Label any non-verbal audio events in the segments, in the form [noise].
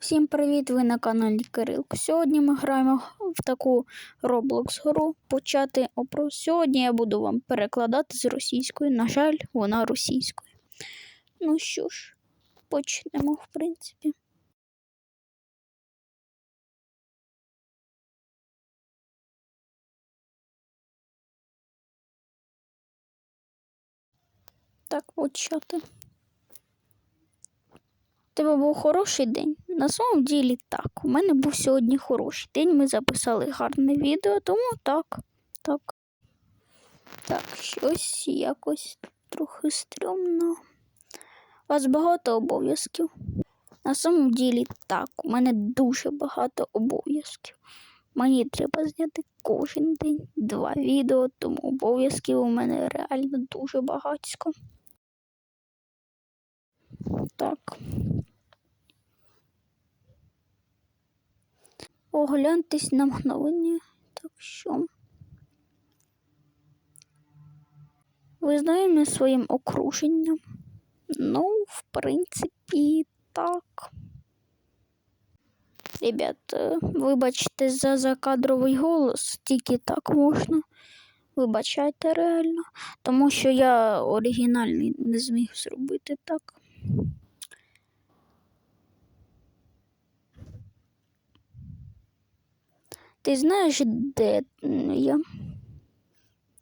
Всім привіт! Ви на каналі Кирилко. Сьогодні ми граємо в таку Roblox гру почати опрос. Сьогодні я буду вам перекладати з російської. На жаль, вона російською. Ну що ж, почнемо, в принципі. Так, почати. Тебе був хороший день? На самом ділі так. У мене був сьогодні хороший день. Ми записали гарне відео, тому так. Так. Так, щось якось трохи стрьомно. У вас багато обов'язків. На самом ділі так, у мене дуже багато обов'язків. Мені треба зняти кожен день два відео, тому обов'язків у мене реально дуже багатько. Так. Огляньтесь на мгновення. Так що. Ви знайомі своїм окруженням? Ну, в принципі, так. Ребят, вибачте за закадровий голос, тільки так можна. Вибачайте реально, тому що я оригінальний не зміг зробити так. Ти знаєш, де я?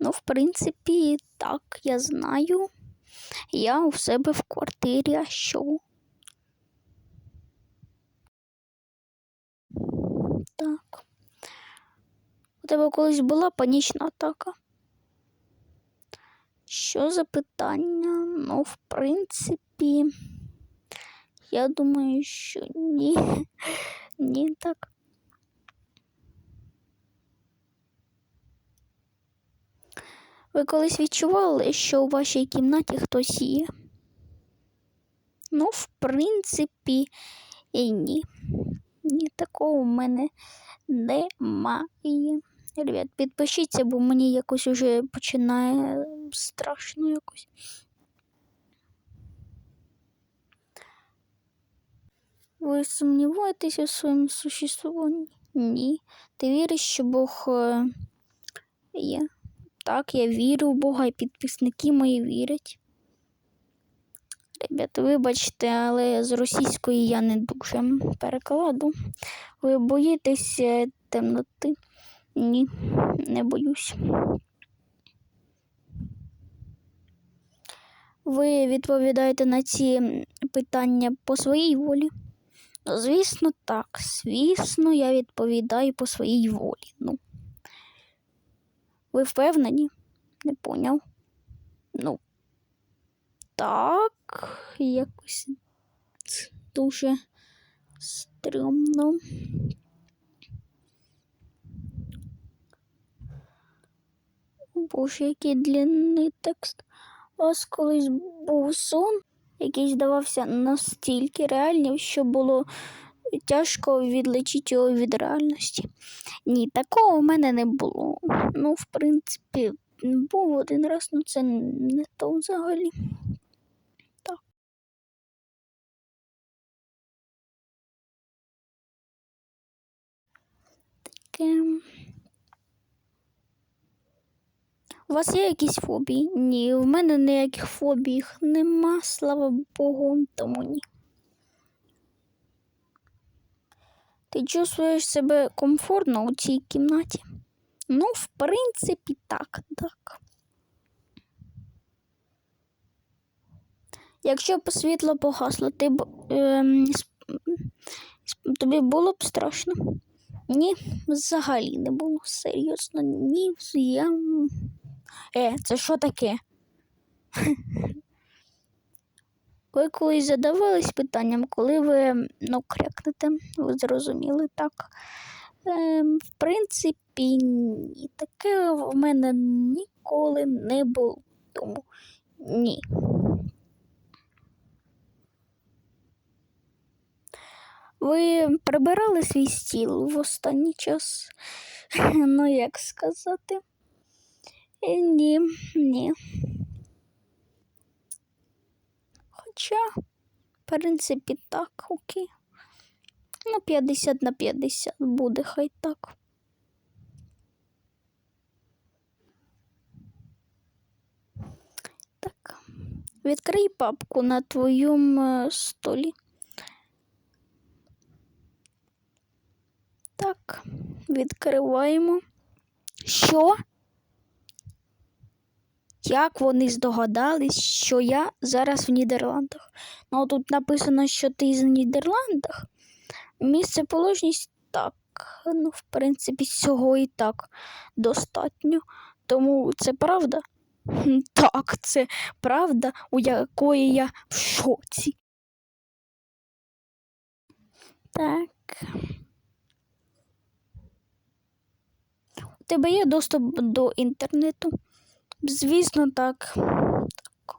Ну, в принципі, так, я знаю. Я у себе в квартирі, а що? Так. У тебе колись була панічна атака? Що за питання? Ну, в принципі, я думаю, що ні. [laughs] Ні, так. Ви колись відчували, що у вашій кімнаті хтось є? Ну, в принципі, і ні. Ні, такого в мене немає. Ребят, підпишіться, бо мені якось уже починає страшно якось. Ви сумніваєтеся у своєму существуванні? Ні. Ти віриш, що Бог е, є? Так, я вірю в Бога і підписники мої вірять. Ребята, вибачте, але з російської я не дуже перекладу. Ви боїтесь е, темноти? Ні, не боюсь. Ви відповідаєте на ці питання по своїй волі? Ну, звісно, так. Звісно, я відповідаю по своїй волі. Ну. Ви впевнені? Не поняв. Ну, так, якось дуже стрьомно. Боже, який длинний текст. У колись був сон, який здавався настільки реальним, що було тяжко відлучити його від реальності. Ні, такого в мене не було. Ну, в принципі, був один раз, ну це не то взагалі. Так. Таке. У вас є якісь фобії? Ні, в мене ніяких фобій нема, слава Богу, тому ні. Ти чувствуєш себе комфортно у цій кімнаті? Ну, в принципі, так, так. Якщо б світло погасло, ти б е, тобі було б страшно? Ні, взагалі не було. Серйозно, ні, я. Е, це що таке? Ви колись задавались питанням, коли ви ну, крякнете, ви зрозуміли так. Е, в принципі, ні. Таке в мене ніколи не було. Тому ні. Ви прибирали свій стіл в останній час? [laughs] Ну, як сказати? Е, ні, ні. Хоча, в принципі, так, окей. Ну, 50 на 50 буде, хай так. Так. Відкрий папку на твоєму е, столі. Так, відкриваємо. Що? Як вони здогадались, що я зараз в Нідерландах? Ну, тут написано, що ти з Нідерландах. Місце положність так. Ну, в принципі, цього і так достатньо. Тому це правда? Так, це правда, у якої я в шоці. Так. У тебе є доступ до інтернету? Звісно, так. так.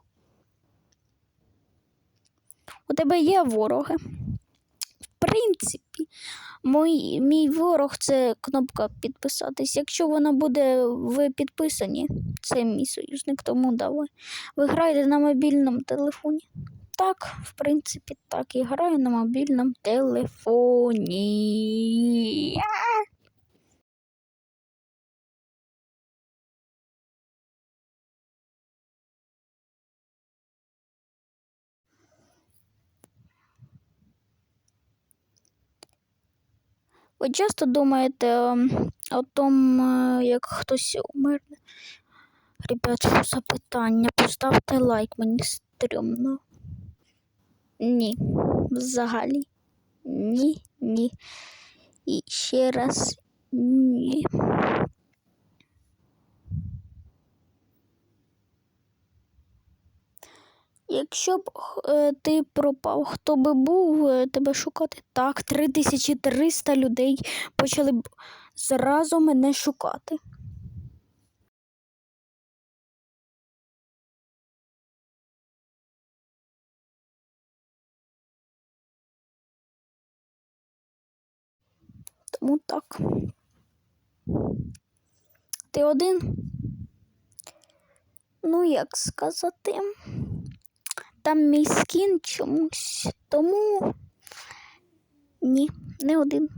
У тебе є вороги. В принципі, мій, мій ворог це кнопка підписатись. Якщо вона буде в підписані, це мій союзник, тому давай. Ви граєте на мобільному телефоні. Так, в принципі, так, і граю на мобільному телефоні. Ви часто думаєте ем, о том, е, як хтось умерне? Ребят, що за? Поставте лайк, мені стрьомно. Ні, взагалі. Ні, ні. І ще раз ні. Якщо б е, ти пропав, хто би був е, тебе шукати? Так, 3300 людей почали б зразу мене шукати. Тому так. Ти один? Ну, як сказати? Там мій скін чомусь, тому ні, не один.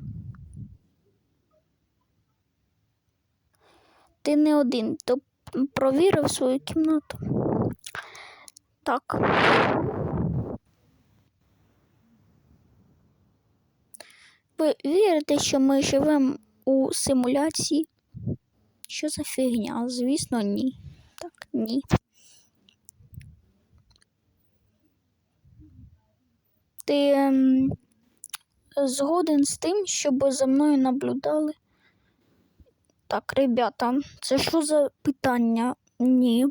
Ти не один, то провірив свою кімнату. Так. Ви вірите, що ми живемо у симуляції? Що за фігня? Звісно, ні. Так, ні. Ти ем, згоден з тим, щоб за мною наблюдали? Так, ребята, це що за питання? Ні,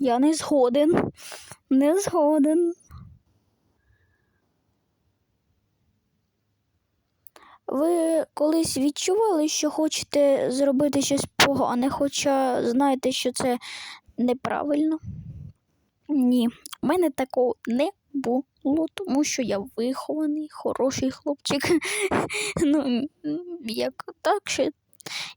я не згоден. Не згоден. Ви колись відчували, що хочете зробити щось погане, хоча знаєте, що це неправильно? Ні, у мене такого не було, тому що я вихований, хороший хлопчик. [laughs] ну, як так, що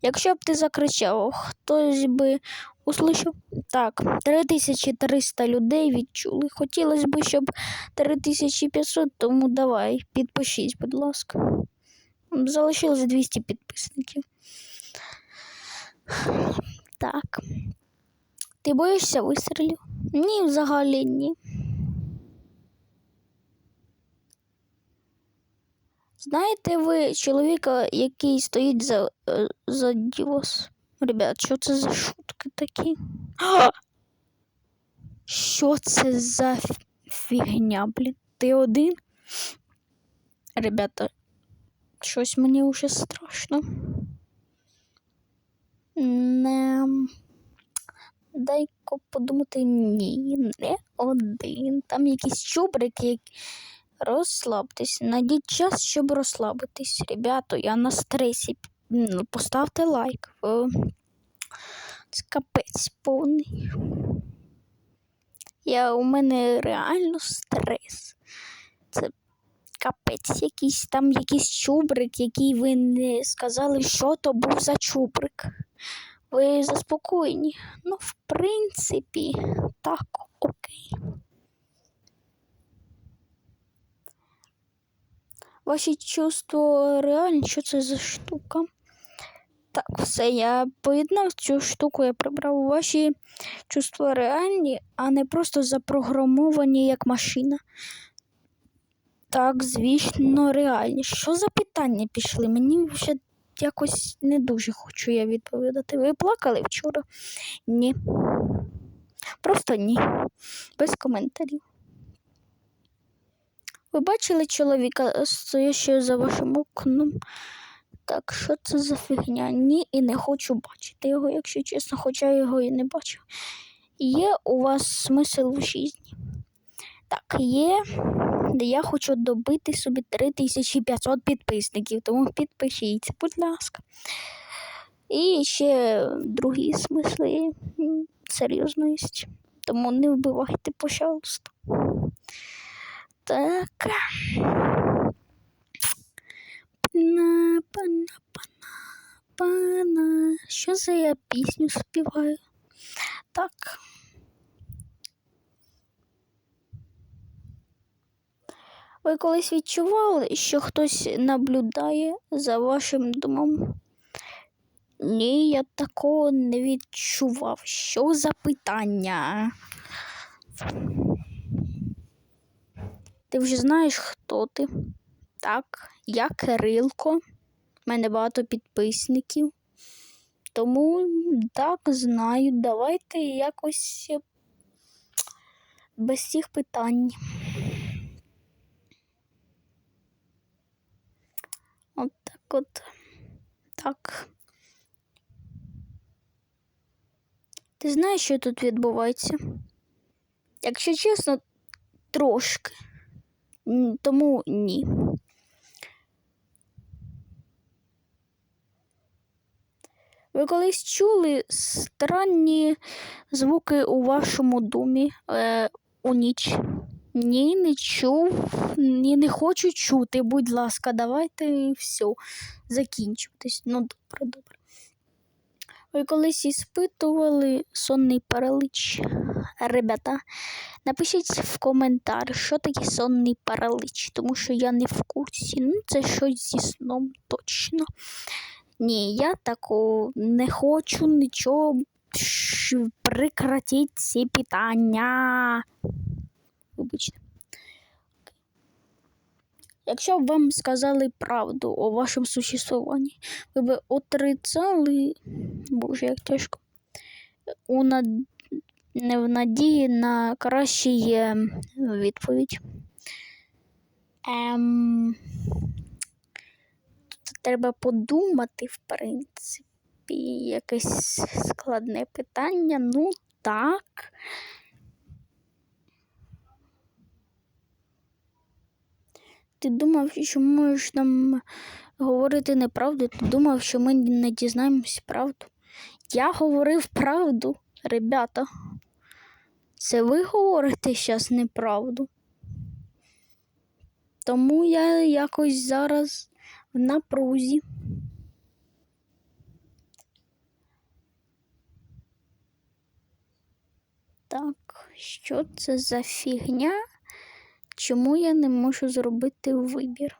Якщо б ти закричав, хтось би услышав. Так, 3300 людей відчули. Хотілося б, щоб 3500, тому давай, підпишись, будь ласка. Залишилось 200 підписників. Так. Ти боїшся вистрілів? Ні, взагалі ні. Знаєте ви чоловіка, який стоїть за е, за вас? Ребят, що це за шутки такі? А! [gasps] Що це за фігня, блін? Ти один? Ребята, щось мені уже страшно. Не... Дай-ка подумати, ні, не один. Там якісь чубрики, які. Розслабтесь. Найдіть час, щоб розслабитись. Ребята, я на стресі. Ну, поставте лайк. Це капець повний. Я, У мене реально стрес. Це капець якийсь там якийсь чубрик, який ви не сказали, що то був за чубрик. Ви заспокоєні? Ну, в принципі, так, окей. Ваші чувства реальні, що це за штука? Так, все, я поєднав цю штуку, я прибрав ваші чувства реальні, а не просто запрограмовані як машина. Так, звісно, реальні. Що за питання пішли? Мені вже якось не дуже хочу я відповідати. Ви плакали вчора? Ні. Просто ні. Без коментарів. Ви бачили чоловіка, стоящого за вашим окном? Так, що це за фігня? Ні, і не хочу бачити його, якщо чесно, хоча його і не бачив. Є у вас смисл в житті? Так, є. Я хочу добити собі 3500 підписників, тому підпишіться, будь ласка. І ще другі смисли м, серйозно. Тому не вбивайте, пожалуйста. Так. Пана, пана, пана, пана. Що за я пісню співаю? Так. Ви колись відчували, що хтось наблюдає за вашим домом? Ні, я такого не відчував. Що за питання? Ти вже знаєш, хто ти? Так, я Кирилко. У мене багато підписників. Тому так знаю. Давайте якось е, без цих питань. От так от. Так. Ти знаєш, що тут відбувається? Якщо чесно, трошки. Тому ні. Ви колись чули странні звуки у вашому домі е, у ніч? Ні, не чув, ні, не хочу чути. Будь ласка, давайте все, закінчуватись. Ну, добре, добре. Ви колись іспитували сонний паралич? Ребята, напишіть в коментар, що таке сонний паралич, тому що я не в курсі. Ну, це щось зі сном точно. Ні, я таку не хочу нічого. Прекратіть ці питання. Вибачте. Якщо б вам сказали правду о вашому существуванні, ви б отрицали, боже, як тяжко, у над... не в надії на краще є відповідь. Ем... Тут треба подумати, в принципі, якесь складне питання. Ну, так. Ти думав, що можеш нам говорити неправду? Ти думав, що ми не дізнаємось правду? Я говорив правду, ребята. Це ви говорите зараз неправду. Тому я якось зараз в напрузі. Так, що це за фігня? Чому я не можу зробити вибір?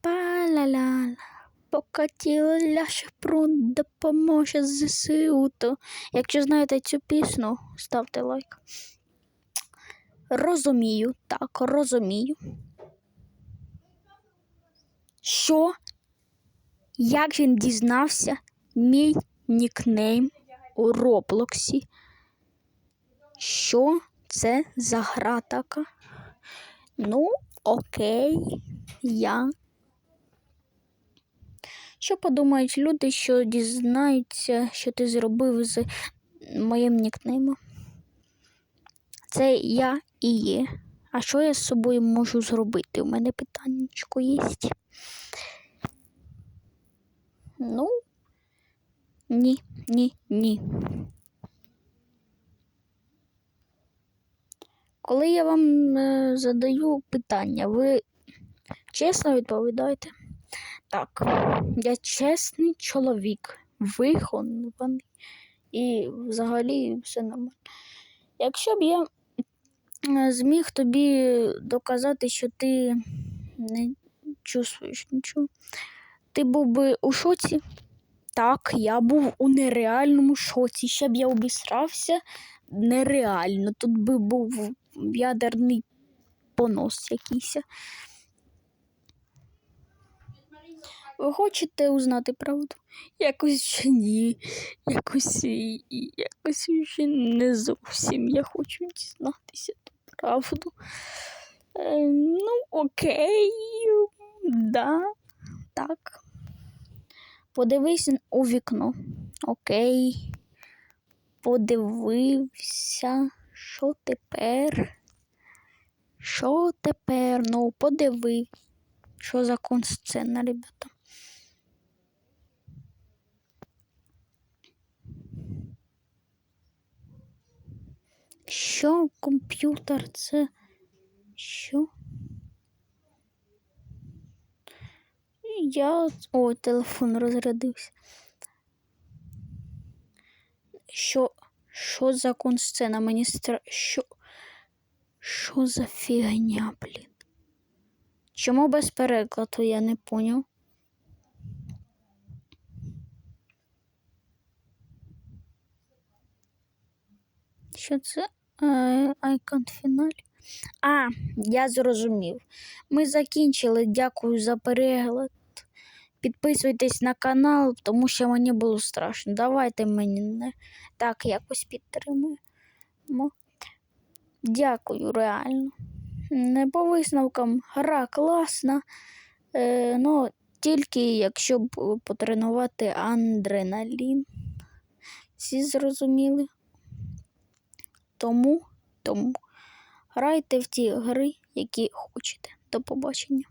Па-ла-ла-ла. Покатіла ляше прун допоможе ЗСУ. То, якщо знаєте цю пісню, ставте лайк. Розумію, так, розумію. Що? Як він дізнався мій нікнейм у Роблоксі? Що це за гра така? Ну, окей, я. Що подумають люди, що дізнаються, що ти зробив з моїм нікнеймом? Це я і є. А що я з собою можу зробити? У мене питаннячко є. Ну, ні, ні, ні. Коли я вам е, задаю питання, ви чесно відповідаєте? Так, я чесний чоловік, вихований і взагалі все нормально. Якщо б я зміг тобі доказати, що ти не чувствуєш нічого, ти був би у шоці? Так, я був у нереальному шоці. Ще б я обісрався нереально. Тут би був ядерний понос якийсь. Ви хочете узнати правду? Якось ще ні. Якось, якось ще не зовсім я хочу дізнатися ту правду. Е, ну, окей. Да, так. Подивись у вікно. Окей. Подивився. Що тепер? Що тепер? Ну, подивив. Що за консцена, ребята? Що комп'ютер це? Що? Я. О, телефон розрядився. Що? Що за консцена? Мені стра... Що? Що за фігня, блін? Чому без перекладу я не поняв? Що це? Е, Айкон фіналі. А, я зрозумів. Ми закінчили. Дякую за перегляд. Підписуйтесь на канал, тому що мені було страшно. Давайте мені не так якось підтримуємо. Дякую, реально. Не по висновкам гра класна. Е, ну, тільки якщо потренувати адреналін. Всі зрозуміли. Тому, тому грайте в ті гри, які хочете. До побачення.